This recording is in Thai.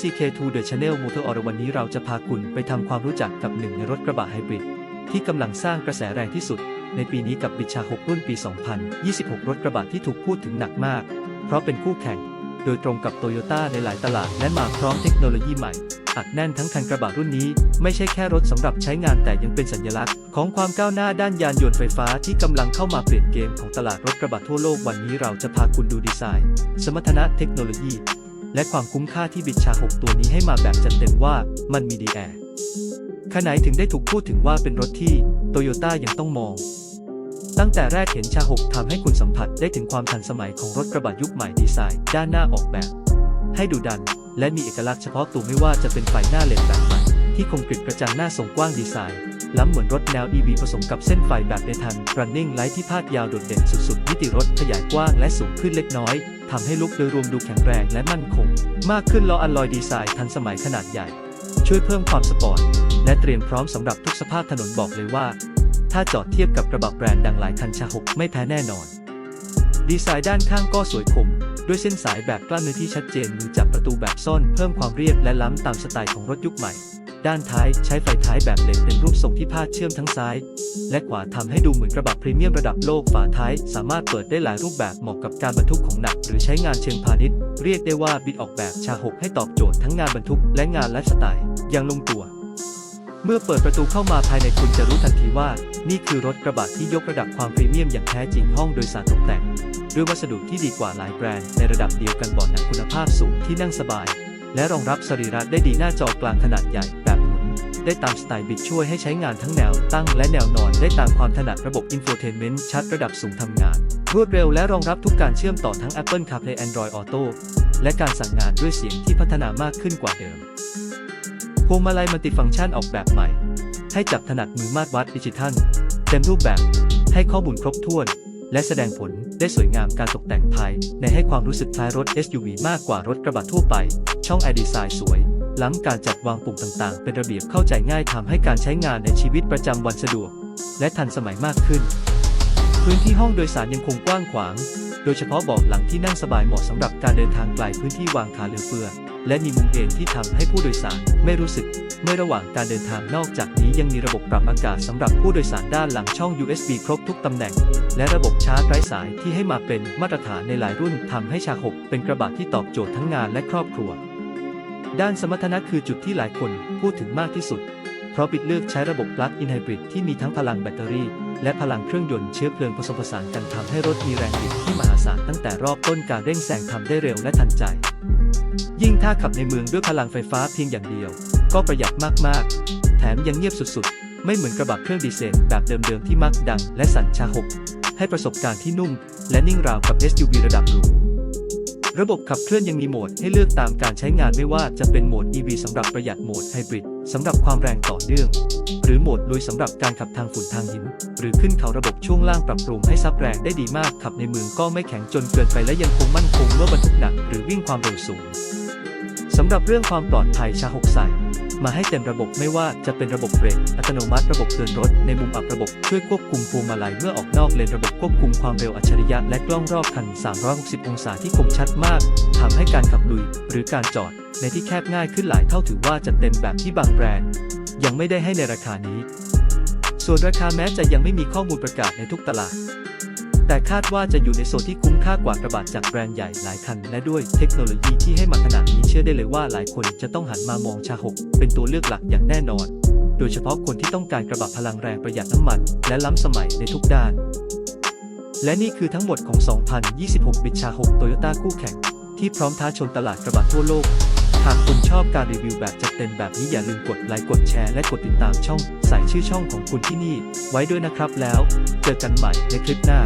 CK2 The Channel Motor Oil วันนี้เราจะพาคุณไปทำความรู้จักกับหนึ่งในรถกระบะไฮบริดที่กำลังสร้างกระแสแรงที่สุด ในปีนี้กับบิชา 6 รุ่นปี 2026 รถกระบะที่ถูกพูดถึงหนักมาก เพราะเป็นคู่แข่ง โดยตรงกับโตโยต้าในหลายตลาดและมาพร้อมเทคโนโลยีใหม่อัดแน่นทั้งคันกระบะรุ่นนี้ ไม่ใช่แค่รถสำหรับใช้งานแต่ยังเป็นสัญลักษณ์ ของความก้าวหน้าด้านยานยนต์ไฟฟ้าที่กำลังเข้ามาเปลี่ยนเกมของตลาดรถกระบะทั่วโลกวันนี้เราจะพาคุณดูดีไซน์ สมรรถนะเทคโนโลยี และความคุ้มค่าที่บิดชา 6 ตัวนี้ให้มาแบบจัดเต็มว่ามันมีดีแอร์ขนาดถึงได้ถูกพูดถึงว่าเป็นรถที่โตโยต้ายังต้องมอง ตั้งแต่แรกเห็นชา 6ทำให้คุณสัมผัสได้ถึงความทันสมัยของรถกระบะยุคใหม่ดีไซน์ ด้านหน้าออกแบบ ให้ดูดัน และมีเอกลักษณ์เฉพาะตัวไม่ว่าจะเป็นไฟหน้าเลนแบบใหม่ที่คมกริบกระจังหน้าทรงกว้างดีไซน์ ล้ำเหมือนรถแนว EV ผสมกับเส้นไฟแบบเดทัน running light ที่พาดยาวโดดเด่นสุดๆมิติรถขยายกว้างและสูงขึ้นเล็กน้อย ทำให้ลุคโดยรวมดูแข็งแรงและมั่นคง มากขึ้นล้ออัลลอยดีไซน์ทันสมัยขนาดใหญ่ ช่วยเพิ่มความสปอร์ต และเตรียมพร้อมสำหรับทุกสภาพถนนบอกเลยว่า ถ้าจอดเทียบกับกระบะแบรนด์ดังหลายคันชาหกไม่แพ้แน่นอน ดีไซน์ด้านข้างก็สวยคม ด้วยเส้นสายแบบกล้ามเนื้อที่ชัดเจนมือจับประตูแบบซ่อนเพิ่มความเรียบและล้ำตามสไตล์ของรถยุคใหม่ ด้านท้ายใช้ไฟท้ายแบบเลนเป็นรูปทรงที่พาดเชื่อมทั้งซ้าย และขวาทำให้ดูเหมือนกระบะพรีเมียมระดับโลกฝาท้าย สามารถเปิดได้หลายรูปแบบเหมาะกับการบรรทุกของหนัก หรือใช้งานเชิงพาณิชย์ เรียกได้ว่าบิดออกแบบชาหกให้ตอบโจทย์ทั้งงานบรรทุกและงานไลฟ์สไตล์อย่างลงตัว เมื่อเปิดประตูเข้ามาภายในคุณจะรู้ทันทีว่า นี่คือรถกระบะที่ยกระดับความพรีเมียมอย่างแท้จริงห้องโดยสารตกแต่งด้วยวัสดุที่ดีกว่าหลายแบรนด์ในระดับเดียวกันเบาะหนังคุณภาพสูงที่นั่งสบายและรองรับสรีระได้ดีหน้าจอกลางขนาดใหญ่ ได้ตามสไตล์บิดช่วยให้ใช้งานทั้งแนวตั้งและแนวนอนได้ตามความถนัดระบบอินโฟเทนเมนต์ชัดระดับสูงทำงาน รวดเร็วและรองรับทุกการเชื่อมต่อทั้ง Apple CarPlay Android Auto และการสั่งงานด้วยเสียงที่พัฒนามากขึ้นกว่าเดิมพวงมาลัยมัลติฟังก์ชันออกแบบใหม่ ให้จับถนัดมือมาตรวัดดิจิทัล เต็มรูปแบบ ให้ข้อมูลครบถ้วน และแสดงผลได้สวยงามการตกแต่งภายในให้ความรู้สึกคล้ายรถ SUV มากกว่ารถกระบะทั่วไป ช่องแอร์ดีไซน์สวย หล้ำการจัดวางปุ่มต่างๆ เป็นระเบียบเข้าใจง่ายทำให้การใช้งานในชีวิตประจำวันสะดวก และทันสมัยมากขึ้น พื้นที่ห้องโดยสารยังคงกว้างขวาง โดยเฉพาะเบาะหลังที่นั่งสบายเหมาะสำหรับการเดินทางไกลพื้นที่วางขาเหลือเฟือ และมีมุมเอนที่ทำให้ผู้โดยสารไม่รู้สึกเมื่อระหว่างการเดินทางนอกจากนี้ยังมีระบบปรับอากาศสำหรับผู้โดยสารด้านหลังช่อง USB ครบทุกตำแหน่ง และระบบชาร์จไร้สายที่ให้มาเป็นมาตรฐานในหลายรุ่นทำให้ชาหกเป็นกระบะที่ตอบโจทย์ทั้งงานและครอบครัว ด้านสมรรถนะคือจุดที่หลายคนพูดถึงมากที่สุด เพราะบิดเลือกใช้ระบบปลั๊กอินไฮบริดที่มีทั้งพลังแบตเตอรี่ และพลังเครื่องยนต์เชื้อเพลิงผสมผสานกันทำให้รถมีแรงบิดที่มหาศาลตั้งแต่รอบต้นการเร่งแซงทำได้เร็วและทันใจ ยิ่งถ้าขับในเมืองด้วยพลังไฟฟ้าเพียงอย่างเดียว ก็ประหยัดมากๆ แถมยังเงียบสุดๆ ไม่เหมือนกระบะเครื่องดีเซลแบบเดิมๆที่มักดัง และสั่นชาหกให้ประสบการณ์ที่นุ่ม และนิ่งราวกับ SUV ระดับหรู ระบบขับเคลื่อนยังมีโหมดให้เลือกตามการใช้งานไม่ว่าจะเป็นโหมด EV สำหรับประหยัดโหมดไฮบริดสำหรับความแรงต่อเนื่อง หรือโหมดลุยสำหรับการขับทางฝุ่นทางหิน หรือขึ้นเขาระบบช่วงล่างปรับปรุงให้ซับแรงได้ดีมากขับในเมืองก็ไม่แข็งจนเกินไปและยังคงมั่นคงเมื่อบรรทุกหนักหรือวิ่งความเร็วสูงสำหรับเรื่องความปลอดภัยชาหกใส่ มาให้เต็มระบบไม่ว่าจะเป็นระบบเบรกอัตโนมัติระบบเตือนรถในมุมอับระบบช่วยควบคุมพวงมาลัยเมื่อออกนอกเลนระบบควบคุมความเร็วอัจฉริยะและกล้องรอบคัน 360 องศาที่คมชัดมากทำให้การขับลุยหรือการจอด ในที่แคบง่ายขึ้นหลายเท่าถือว่าจะเต็มแบบที่บางแบรนด์ยังไม่ได้ให้ในราคานี้ ส่วนราคาแม้จะยังไม่มีข้อมูลประกาศในทุกตลาด แต่คาดว่าจะอยู่ในโซนที่คุ้มค่ากว่ากระบะจากแบรนด์ใหญ่หลายคัน และด้วยเทคโนโลยีที่ให้มาขนาดนี้ ชื่อได้เลยว่าหลายคนจะต้องหันมามองชาหกเป็นตัวเลือกหลักอย่างแน่นอน โดยเฉพาะคนที่ต้องการกระบะพลังแรงประหยัดน้ำมัน และล้ำสมัยในทุกด้าน และนี่คือทั้งหมดของ 2026 บิชา6โตโยต้าคู่แข่ง ที่พร้อมท้าชนตลาดกระบะทั่วโลก หากคุณชอบการรีวิวแบบจัดเต็มแบบนี้อย่าลืมกดไลค์กดแชร์และกดติดตามช่อง ใส่ชื่อช่องของคุณที่นี่ ไว้ด้วยนะครับแล้ว เจอกันใหม่ในคลิปหน้า